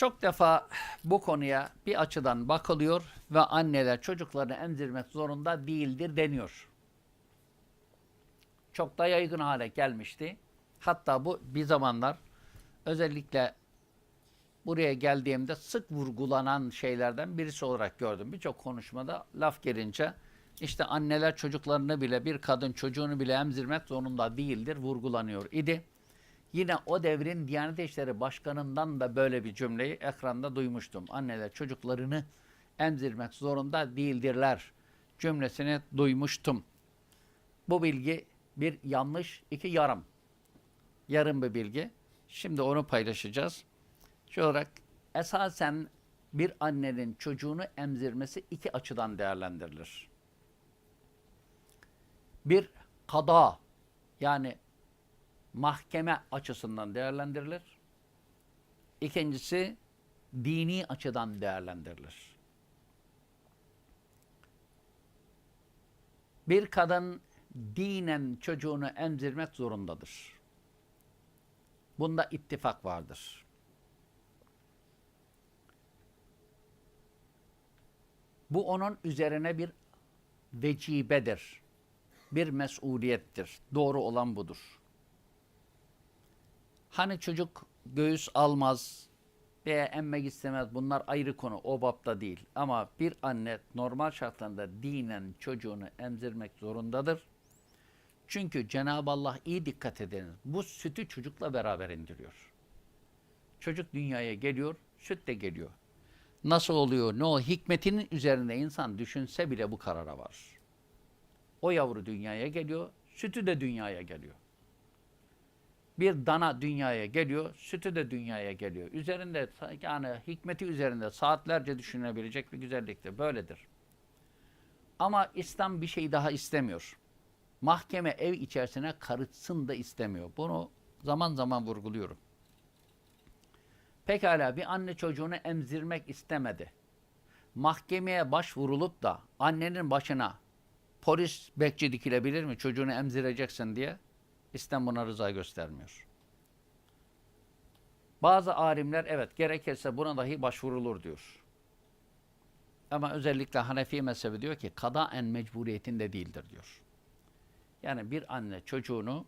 Çok defa bu konuya bir açıdan bakılıyor ve anneler çocuklarını emzirmek zorunda değildir deniyor. Çok da yaygın hale gelmişti. Hatta bu bir zamanlar özellikle buraya geldiğimde sık vurgulanan şeylerden birisi olarak gördüm. Birçok konuşmada laf gelince işte anneler çocuklarını bile bir kadın çocuğunu bile emzirmek zorunda değildir vurgulanıyor idi. Yine o devrin Diyanet İşleri Başkanı'ndan da böyle bir cümleyi ekranda duymuştum. Anneler çocuklarını emzirmek zorunda değildirler cümlesini duymuştum. Bu bilgi bir yanlış, iki yarım. Yarım bir bilgi. Şimdi onu paylaşacağız. Şu olarak esasen bir annenin çocuğunu emzirmesi iki açıdan değerlendirilir. Bir kada yani mahkeme açısından değerlendirilir. İkincisi dini açıdan değerlendirilir. Bir kadın dinen çocuğunu emzirmek zorundadır. Bunda ittifak vardır. Bu onun üzerine bir vecibedir. Bir mesuliyettir. Doğru olan budur. Hani çocuk göğüs almaz veya emmek istemez bunlar ayrı konu o bapta değil. Ama bir anne normal şartlarında dinen çocuğunu emzirmek zorundadır. Çünkü Cenab-ı Allah iyi dikkat ediniz. Bu sütü çocukla beraber indiriyor. Çocuk dünyaya geliyor, süt de geliyor. Nasıl oluyor, ne o hikmetinin üzerinde insan düşünse bile bu karara var. O yavru dünyaya geliyor, sütü de dünyaya geliyor. Bir dana dünyaya geliyor, sütü de dünyaya geliyor. Üzerinde yani hikmeti üzerinde saatlerce düşünebilecek bir güzelliktir. Böyledir. Ama İslam bir şey daha istemiyor. Mahkeme ev içerisine karışsın da istemiyor. Bunu zaman zaman vurguluyorum. Pekala bir anne çocuğunu emzirmek istemedi. Mahkemeye başvurulup da annenin başına polis bekçi dikilebilir mi çocuğunu emzireceksin diye? İslam buna rıza göstermiyor. Bazı alimler evet gerekirse buna dahi başvurulur diyor. Ama özellikle Hanefi mezhebi diyor ki kadaen mecburiyetinde değildir diyor. Yani bir anne çocuğunu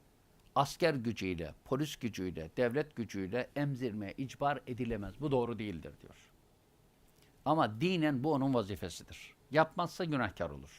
asker gücüyle, polis gücüyle, devlet gücüyle emzirmeye icbar edilemez. Bu doğru değildir diyor. Ama dinen bu onun vazifesidir. Yapmazsa günahkar olur.